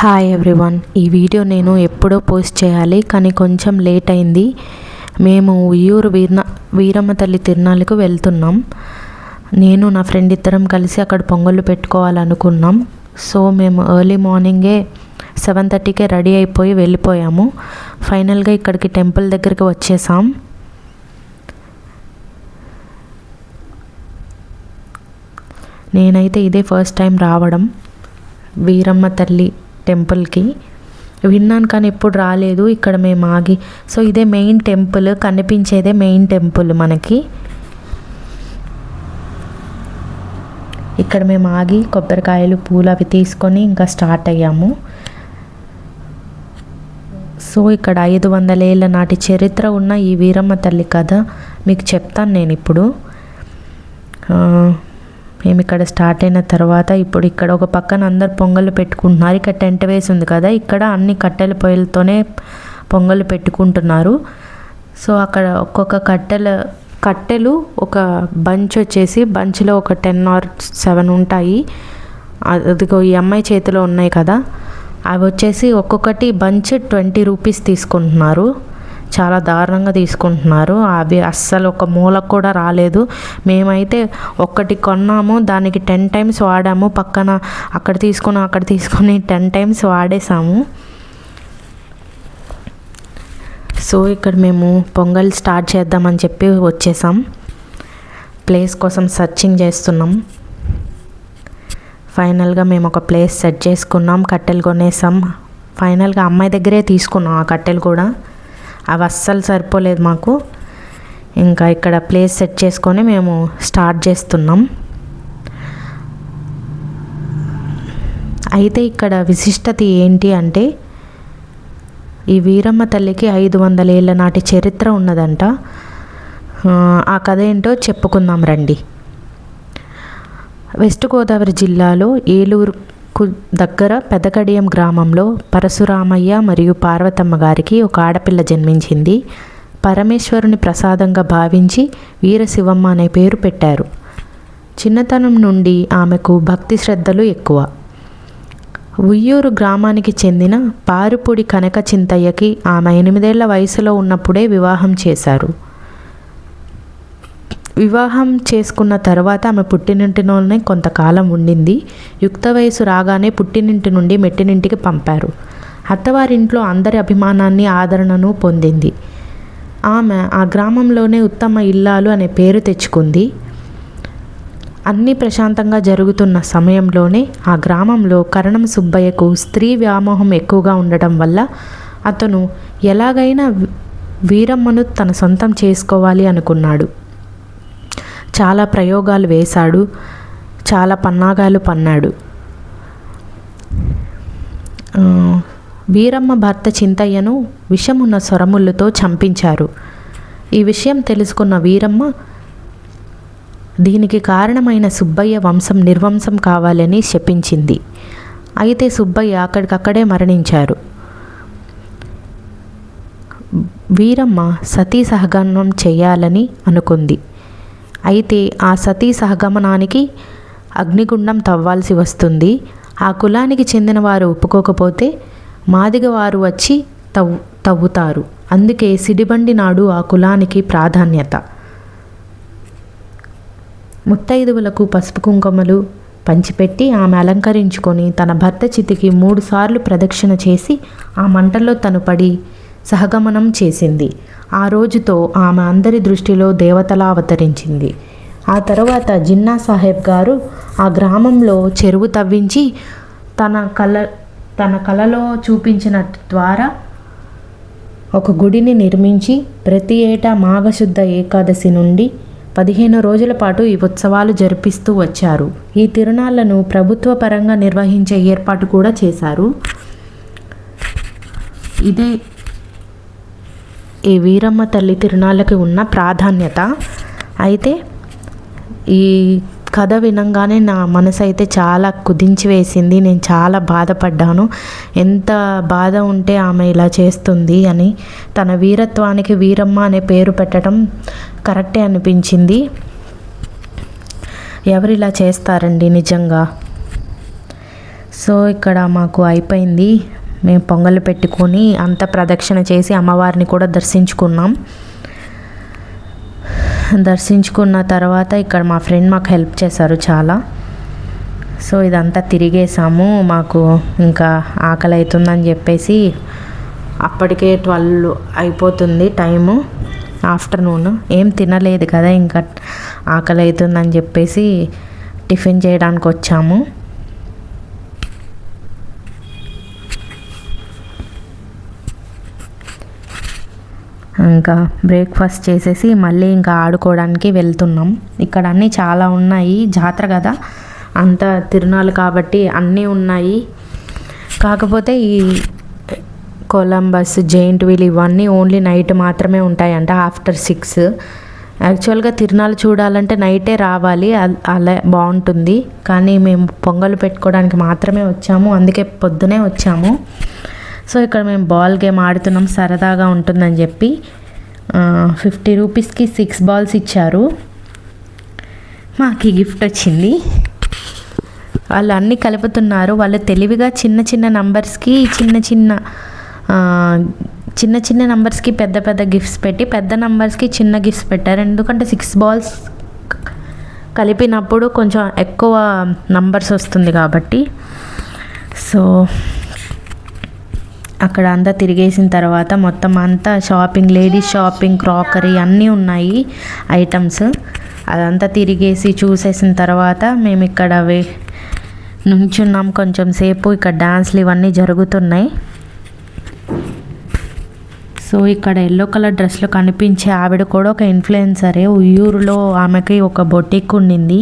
Hi everyone ఈ video నేను ఎప్పుడో పోస్ట్ చేయాలి కానీ కొంచెం లేట్ అయింది. మేము ఉయ్యూరు వీర వీరమ్మ తల్లి తిరునాళ్ళకు వెళ్తున్నాం. నేను నా ఫ్రెండ్ ఇద్దరం కలిసి అక్కడ పొంగళ్ళు పెట్టుకోవాలనుకున్నాం. సో మేము ఎర్లీ మార్నింగే సెవెన్ థర్టీకే రెడీ అయిపోయి వెళ్ళిపోయాము. ఫైనల్గా ఇక్కడికి టెంపుల్ దగ్గరికి వచ్చేసాం. నేనైతే ఇదే ఫస్ట్ టైం రావడం. వీరమ్మ తల్లి టెంపుల్కి. విన్నాను కానీ ఎప్పుడు రాలేదు ఇక్కడ మేము ఆగి. సో ఇదే మెయిన్ టెంపుల్ కనిపించేదే మెయిన్ టెంపుల్ మనకి. ఇక్కడ మేము ఆగి కొబ్బరికాయలు పూలు అవి తీసుకొని ఇంకా స్టార్ట్ అయ్యాము. సో ఇక్కడ ఐదు వందల ఏళ్ళ నాటి చరిత్ర ఉన్న ఈ వీరమ్మ తల్లి కథ మీకు చెప్తాను నేను ఇప్పుడు. మేము ఇక్కడ స్టార్ట్ అయిన తర్వాత ఇప్పుడు ఇక్కడ ఒక పక్కన అందరు పొంగళ్ళు పెట్టుకుంటున్నారు. ఇక్కడ టెంట్ వేసి ఉంది కదా ఇక్కడ అన్ని కట్టెల పొయ్యిలతోనే పొంగళ్ళు పెట్టుకుంటున్నారు. సో అక్కడ ఒక్కొక్క కట్టెల కట్టెలు ఒక బంచ్ వచ్చేసి బంచ్లో ఒక టెన్ ఆర్ సెవెన్ ఉంటాయి. అదిగో ఈ అమ్మాయి చేతిలో ఉన్నాయి కదా. అవి వచ్చేసి ఒక్కొక్కటి బంచ్ ట్వంటీ రూపీస్ తీసుకుంటున్నారు. చాలా దారుణంగా తీసుకుంటున్నారు. అవి అస్సలు ఒక మూలకు కూడా రాలేదు. మేమైతే ఒక్కటి కొన్నాము దానికి టెన్ టైమ్స్ వాడాము. పక్కన అక్కడ తీసుకున్నాం అక్కడ తీసుకొని టెన్ టైమ్స్ వాడేసాము సో ఇక్కడ మేము పొంగల్ స్టార్ట్ చేద్దామని చెప్పి వచ్చేసాం. ప్లేస్ కోసం సర్చింగ్ చేస్తున్నాం. ఫైనల్గా మేము ఒక ప్లేస్ సెట్ చేసుకున్నాం కట్టెలు కొనేసాం. ఫైనల్గా అమ్మాయి దగ్గరే తీసుకున్నాం ఆ కట్టెలు కూడా. అవి అస్సలు సరిపోలేదు మాకు. ఇంకా ఇక్కడ ప్లేస్ సెట్ చేసుకొని మేము స్టార్ట్ చేస్తున్నాం. అయితే ఇక్కడ విశిష్టత ఏంటి అంటే ఈ వీరమ్మ తల్లికి ఐదు వందల ఏళ్ళ నాటి చరిత్ర ఉన్నదంట. ఆ, కథ ఏంటో చెప్పుకుందాం రండి. వెస్ట్ గోదావరి జిల్లాలో ఏలూరు కు దగ్గర పెదకడియం గ్రామంలో పరశురామయ్య మరియు పార్వతమ్మ గారికి ఒక ఆడపిల్ల జన్మించింది. పరమేశ్వరుని ప్రసాదంగా భావించి వీరశివమ్మ అనే పేరు పెట్టారు. చిన్నతనం నుండి ఆమెకు భక్తి శ్రద్ధలు ఎక్కువ. ఉయ్యూరు గ్రామానికి చెందిన పారుపూడి కనక చింతయ్యకి ఆమె ఎనిమిదేళ్ళ వయసులో ఉన్నప్పుడే వివాహం చేశారు. వివాహం చేసుకున్న తర్వాత ఆమె పుట్టినింటిలోనే కొంతకాలం ఉండింది. యుక్త వయసు రాగానే పుట్టినింటి నుండి మెట్టినింటికి పంపారు. అత్తవారింట్లో అందరి అభిమానాన్ని ఆదరణను పొందింది. ఆమె ఆ గ్రామంలోనే ఉత్తమ ఇల్లాలు అనే పేరు తెచ్చుకుంది. అన్నీ ప్రశాంతంగా జరుగుతున్న సమయంలోనే ఆ గ్రామంలో కరణం సుబ్బయ్యకు స్త్రీ వ్యామోహం ఎక్కువగా ఉండటం వల్ల అతను ఎలాగైనా వీరమ్మను తన సొంతం చేసుకోవాలి అనుకున్నాడు. చాలా ప్రయోగాలు వేశాడు. చాలా పన్నాగాలు పన్నాడు. వీరమ్మ భర్త చింతయ్యను విషమున్న స్వరముళ్ళతో చంపించారు. ఈ విషయం తెలుసుకున్న వీరమ్మ దీనికి కారణమైన సుబ్బయ్య వంశం నిర్వంశం కావాలని శపించింది. అయితే సుబ్బయ్య అక్కడికక్కడే మరణించారు. వీరమ్మ సతీ సహగమనం చేయాలని అనుకుంది. అయితే ఆ సతీ సహగమనానికి అగ్నిగుండం తవ్వాల్సి వస్తుంది. ఆ కులానికి చెందిన వారు ఒప్పుకోకపోతే మాదిగ వారు వచ్చి తవ్వు తవ్వుతారు. అందుకే సిడిబండి నాడు ఆ కులానికి ప్రాధాన్యత. ముత్తైదువులకు పసుపు కుంకుమలు పంచిపెట్టి ఆమె అలంకరించుకొని తన భర్త చితికి మూడుసార్లు ప్రదక్షిణ చేసి ఆ మంటల్లో తను పడి సహగమనం చేసింది. ఆ రోజుతో ఆమె అందరి దృష్టిలో దేవతలా అవతరించింది. ఆ తర్వాత జిన్నా సాహెబ్ గారు ఆ గ్రామంలో చెరువు తవ్వించి తన కళ తన కళలో చూపించిన ద్వారా ఒక గుడిని నిర్మించి ప్రతి ఏటా మాఘశుద్ధ ఏకాదశి నుండి పదిహేను రోజుల పాటు ఈ ఉత్సవాలు జరిపిస్తూ వచ్చారు. ఈ తిరునాళ్ళను ప్రభుత్వ పరంగా నిర్వహించే ఏర్పాటు కూడా చేశారు. ఇదే ఈ వీరమ్మ తల్లి తిరునాళ్ళకి ఉన్న ప్రాధాన్యత. అయితే ఈ కథ వినంగానే నా మనసు అయితే చాలా కుదించి వేసింది. నేను చాలా బాధపడ్డాను. ఎంత బాధ ఉంటే ఆమె ఇలా చేస్తుంది అని తన వీరత్వానికి వీరమ్మ అనే పేరు పెట్టడం కరెక్టే అనిపించింది. ఎవరు ఇలా చేస్తారండి నిజంగా? సో ఇక్కడ మాకు అయిపోయింది. మేము పొంగల్ పెట్టుకొని అంత ప్రదక్షిణ చేసి అమ్మవారిని కూడా దర్శించుకున్నాం. దర్శించుకున్న తర్వాత ఇక్కడ మా ఫ్రెండ్ మాకు హెల్ప్ చేశారు చాలా. సో ఇదంతా తిరిగేసాము. మాకు ఇంకా ఆకలి అవుతుందని చెప్పేసి అప్పటికే ట్వెల్వ్ అయిపోతుంది టైము ఆఫ్టర్నూన్. ఏం తినలేదు కదా ఇంకా ఆకలి అవుతుందని చెప్పేసి టిఫిన్ చేయడానికి వచ్చాము. ఇంకా బ్రేక్ఫాస్ట్ చేసేసి మళ్ళీ ఇంకా ఆడుకోవడానికి వెళ్తున్నాం. ఇక్కడ అన్నీ చాలా ఉన్నాయి. జాతర కదా? అంత తిరునాళ్ళు కాబట్టి అన్నీ ఉన్నాయి. కాకపోతే ఈ కొలంబస్ జెయింట్ వీల్ ఇవన్నీ ఓన్లీ నైట్ మాత్రమే ఉంటాయంట ఆఫ్టర్ సిక్స్ యాక్చువల్గా తిరునాళ్ళు చూడాలంటే నైటే రావాలి. అలా బాగుంటుంది. కానీ మేము పొంగల్ పెట్టుకోవడానికి మాత్రమే వచ్చాము. అందుకే పొద్దునే వచ్చాము. సో ఇక్కడ మేము బాల్ గేమ్ ఆడుతున్నాం సరదాగా ఉంటుందని చెప్పి. ఫిఫ్టీ రూపీస్కి సిక్స్ బాల్స్ ఇచ్చారు. మాకు ఈ గిఫ్ట్ వచ్చింది. వాళ్ళు అన్నీ కలుపుతున్నారు. వాళ్ళు తెలివిగా చిన్న చిన్న నంబర్స్కి చిన్న చిన్న చిన్న చిన్న నంబర్స్కి పెద్ద పెద్ద గిఫ్ట్స్ పెట్టి పెద్ద నంబర్స్కి చిన్న గిఫ్ట్స్ పెట్టారు. ఎందుకంటే సిక్స్ బాల్స్ కలిపినప్పుడు కొంచెం ఎక్కువ నంబర్స్ వస్తుంది కాబట్టి. సో అక్కడ అంతా తిరిగేసిన తర్వాత మొత్తం అంతా షాపింగ్ లేడీస్ షాపింగ్ క్రాకరీ అన్నీ ఉన్నాయి ఐటమ్స్. అదంతా తిరిగేసి చూసేసిన తర్వాత మేము ఇక్కడ వే నుంచున్నాం కొంచెం సేపు. ఇక్కడ డాన్స్లు ఇవన్నీ జరుగుతున్నాయి. సో ఇక్కడ ఎల్లో కలర్ డ్రెస్లో కనిపించే ఆవిడ కూడా ఒక ఇన్ఫ్లుయెన్సరే. ఉయ్యూరులో ఆమెకి ఒక బొటిక్ ఉండింది.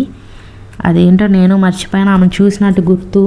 అదేంటో నేను మర్చిపోయాను. ఆమె చూసినట్టు గుర్తు.